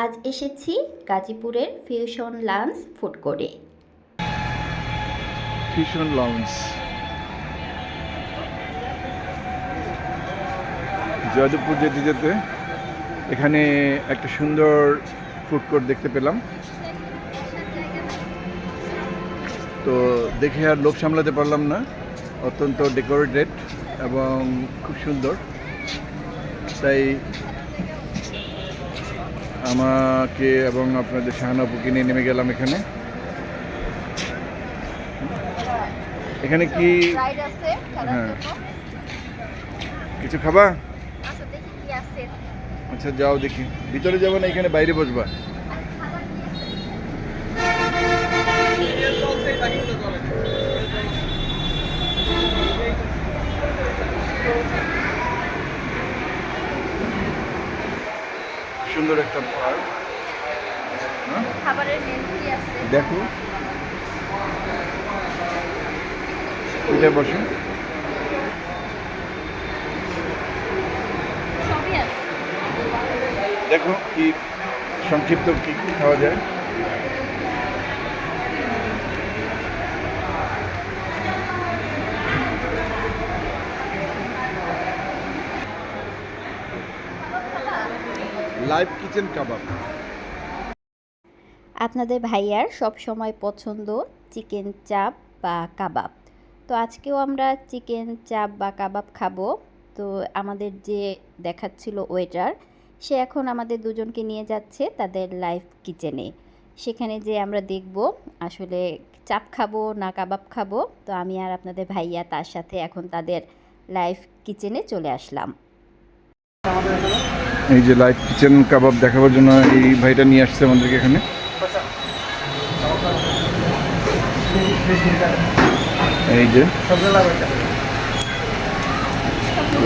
আজ এসেছি গাজীপুরের ফিউশন লাঞ্চ ফুড কোর্টে। ফিশন লঞ্চ যাদবপুর যেতে যেতে এখানে একটা সুন্দর ফুড কোর্ট দেখতে পেলাম। তো দেখে আর লোভ সামলাতে পারলাম না। অত্যন্ত ডেকোরেটেড এবং খুব সুন্দর। তাই আমাকে এবং আপনাদের শাহানাপুকে নিয়ে নেমে গেলাম এখানে। এখানে কি হ্যাঁ। কিছু খাবা? আচ্ছা আচ্ছা যাও দেখি। ভিতরে যাব না এখানে বাইরে বসবা। সুন্দর একটা পার্ক। দেখো। বসে। বসো দেখো কি সংক্ষিপ্ত কি কি খাওয়া যায়। Live kitchen kebab. আপনাদের ভাইয়ার সব সময় পছন্দ চিকেন চাপ বা কাবাব। তো আজকেও আমরা চিকেন চাপ বা কাবাব খাব। তো আমাদের যে দেখাচ্ছিল ওয়েটার, সে এখন আমাদের দুজনকে নিয়ে যাচ্ছে তাদের লাইভ কিচেনে। সেখানে যে আমরা দেখব আসলে চাপ খাব না কাবাব খাব, তো আমি আর আপনাদের ভাইয়া তার সাথে এখন তাদের লাইভ কিচেনে চলে আসলাম। এই যে লাইভ কিচেন কাবাব দেখাবার জন্য এই ভাইটা নিয়ে আসছে আমাদেরকে এখানে। এই যে।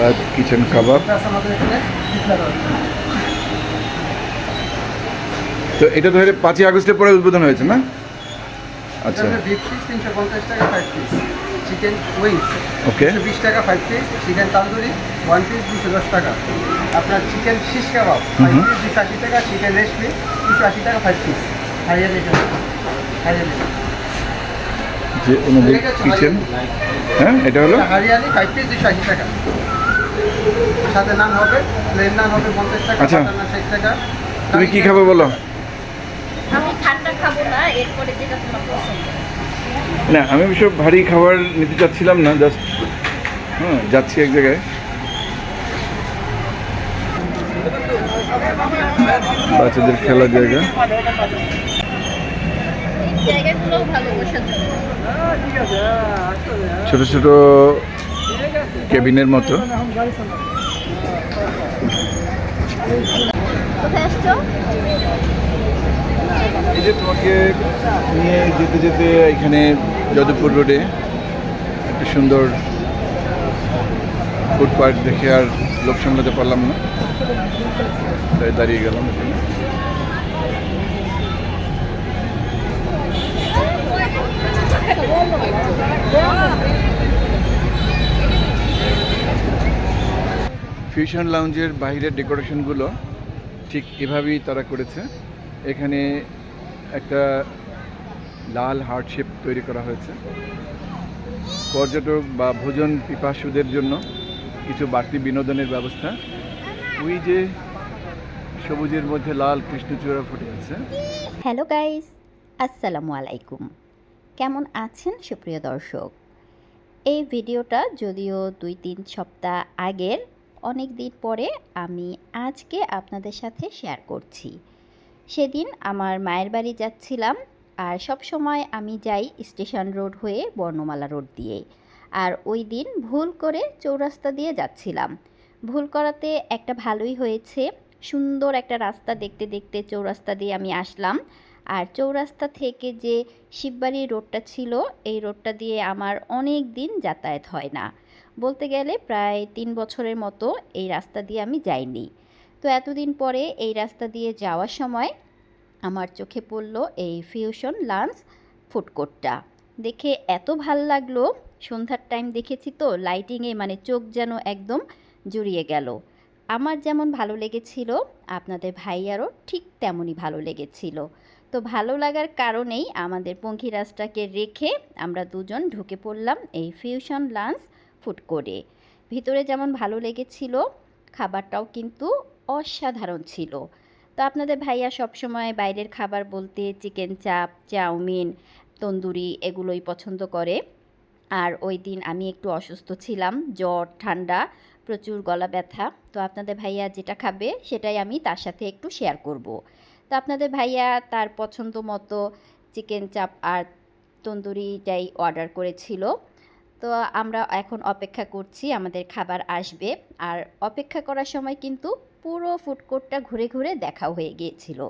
লাইভ কিচেন কাবাব তো এটা ধরে পাঁচই আগস্টের পরে উদ্বোধন হয়েছে না? আচ্ছা। চিকেন উইংস ওকে বিশ টাকা five piece chicken tandoori one piece দুশো দশ টাকা। আপনার chicken shish kebab five piece দুশো আশি টাকা চিকেন রেশমি দুশো আশি টাকা ফাইভ পিস হাইয়ার হাইয়ার যে ওনাদের কিচেন হ্যাঁ এটা হলো? ফাইভ পিস দুশো আশি টাকা। সাথে নান হবে প্লেন নান হবে পঞ্চাশ টাকা আচ্ছা। ষাট টাকা। তুমি কি খাবে বলো? আমি ঠান্ডা খাব না এরপরে যেটা তোমার পছন্দ। না আমি অবশ্য ভারী খাবার নিতে চাচ্ছিলাম না জাস্ট হ্যাঁ যাচ্ছি এক জায়গায়। বাচ্চাদের খেলার জায়গা। ছোট ছোট কেবিনের মতো। কোথায় এই যে তোমাকে নিয়ে যেতে যেতে এখানে যাদবপুর রোডে একটা সুন্দর ফুড পার্ক দেখে আর লোক সামলাতে পারলাম না তাই দাঁড়িয়ে গেলাম। ফিউশন লাউঞ্জের বাইরের ডেকোরেশনগুলো ঠিক এভাবেই তারা করেছে এখানে একটা লাল হার্ট শেপ তৈরি করা হয়েছে। পর্যটক বা ভোজন পিপাসুদের জন্য কিছু বাড়তি বিনোদনের ব্যবস্থা। ওই যে সবুজের মধ্যে লাল কৃষ্ণচূড়া ফুটে আছে। হ্যালো গাইস আসসালামু আলাইকুম। কেমন আছেন সুপ্রিয় দর্শক? এই ভিডিওটা যদিও দুই তিন সপ্তাহ আগের, অনেক দিন পরে আমি আজকে আপনাদের সাথে শেয়ার করছি। সেদিন আমার মায়ের বাড়ি যাচ্ছিলাম আর সব সময় আমি যাই স্টেশন রোড হয়ে বর্ণমালা রোড দিয়ে। আর ওই দিন ভুল করে চৌরাস্তা দিয়ে যাচ্ছিলাম। ভুল করাতে একটা ভালোই হয়েছে। সুন্দর একটা রাস্তা দেখতে দেখতে চৌরাস্তা দিয়ে আমি আসলাম। আর চৌরাস্তা থেকে যে শিববাড়ি রোডটা ছিল, এই রোডটা দিয়ে আমার অনেক দিন যাতায়াত হয় না। বলতে গেলে প্রায় তিন বছরের মতো এই রাস্তা দিয়ে আমি যাইনি। তো এতদিন পরে এই রাস্তা দিয়ে যাওয়ার সময় আমার চোখে পড়ল এই ফিউশন লাঞ্চ ফুড কোর্টটা দেখে এত ভালো লাগল, সন্ধ্যার টাইম দেখেছি তো লাইটিংয়ে মানে চোখ যেন একদম জুড়িয়ে গেল। আমার যেমন ভালো লেগেছিল, আপনাদের ভাইয়ারও ঠিক তেমনই ভালো লেগেছিল। তো ভালো লাগার কারণেই আমাদের পঙ্খিরাজটাকে রেখে আমরা দুজন ঢুকে পড়লাম এই ফিউশন লাঞ্চ ফুড কোর্টে ভিতরে যেমন ভালো লেগেছিল, খাবারটাও কিন্তু অসাধারণ ছিল। তো আপনাদের ভাইয়া সবসময় বাইরের খাবার বলতে চিকেন চাপ, চাউমিন, তন্দুরি এগুলোই পছন্দ করে। আর ওই দিন আমি একটু অসুস্থ ছিলাম, জ্বর, ঠান্ডা, প্রচুর গলা ব্যথা। তো আপনাদের ভাইয়া যেটা খাবে সেটাই আমি তার সাথে একটু শেয়ার করব। তো আপনাদের ভাইয়া তার পছন্দ মতো চিকেন চাপ আর তন্দুরিটাই অর্ডার করেছিল। তো আমরা এখন অপেক্ষা করছি, আমাদের খাবার আসবে। আর অপেক্ষা করার সময় কিন্তু পুরো ফুড কোর্টটা ঘুরে ঘুরে দেখা হয়ে গিয়েছিল।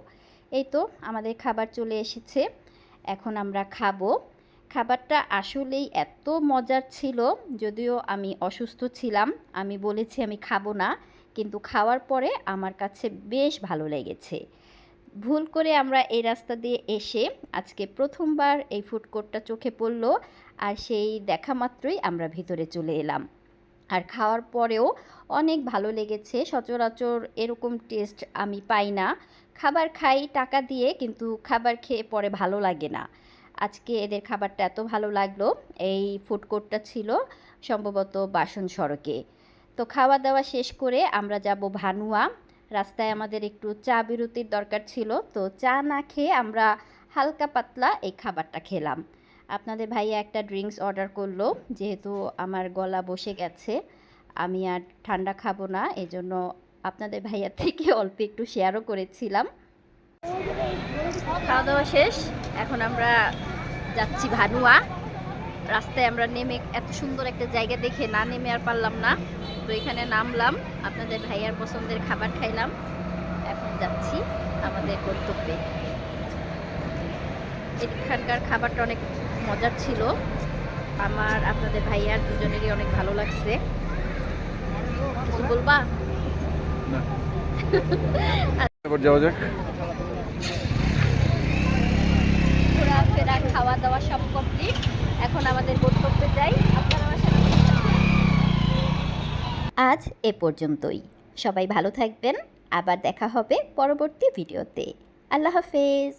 এই তো আমাদের খাবার চলে এসেছে। এখন আমরা খাব। খাবারটা আসলেই এত মজার ছিল, যদিও আমি অসুস্থ ছিলাম। আমি বলেছি আমি খাব না, কিন্তু খাওয়ার পরে আমার কাছে বেশ ভালো লেগেছে। ভুল করে আমরা এই রাস্তা দিয়ে এসে আজকে প্রথমবার এই ফুড কোর্টটা চোখে পড়ল, আর সেই দেখা মাত্রই আমরা ভিতরে চলে এলাম। আর খাওয়ার পরেও অনেক ভালো লেগেছে। সচরাচর এরকম টেস্ট আমি পাই না। খাবার খাই টাকা দিয়ে, কিন্তু খাবার খেয়ে পরে ভালো লাগে না। আজকে এদের খাবারটা এত ভালো লাগল। এই ফুড কোর্টটা ছিল সম্ভবত বাসন সড়কে। তো খাওয়া দাওয়া শেষ করে আমরা যাব ভানুয়া। রাস্তায় আমাদের একটু চা বিরতির দরকার ছিল। তো চা না খেয়ে আমরা হালকা পাতলা এই খাবারটা খেলাম। আপনাদের ভাইয়া একটা ড্রিঙ্কস অর্ডার করল, যেহেতু আমার গলা বসে গেছে, আমি আর ঠান্ডা খাব না, এজন্য আপনাদের ভাইয়া থেকে অল্প একটু শেয়ারও করেছিলাম। খাওয়া দাওয়া শেষ, এখন আমরা যাচ্ছি ভানুয়া। রাস্তায় আমরা নেমে এত সুন্দর একটা জায়গা দেখে না নেমে আর পারলাম না। তো এখানে নামলাম, আপনাদের ভাইয়ার পছন্দের খাবার খাইলাম। এখন যাচ্ছি আমাদের গন্তব্যে। এখানকার খাবারটা অনেক মজার ছিল। আমার আপনাদের ভাইয়ার দুজনেরই অনেক ভালো লাগছে। কিছু বলবা? এবার যাওয়া যাক। ঘোরাফেরা খাওয়া দাওয়া সব কমপ্লিট এখন আমাদের গন্তব্যে যাই। আপনারা আমার সাথে আজ এ পর্যন্তই। সবাই ভালো থাকবেন। আবার দেখা হবে পরবর্তী ভিডিওতে। আল্লাহ হাফেজ।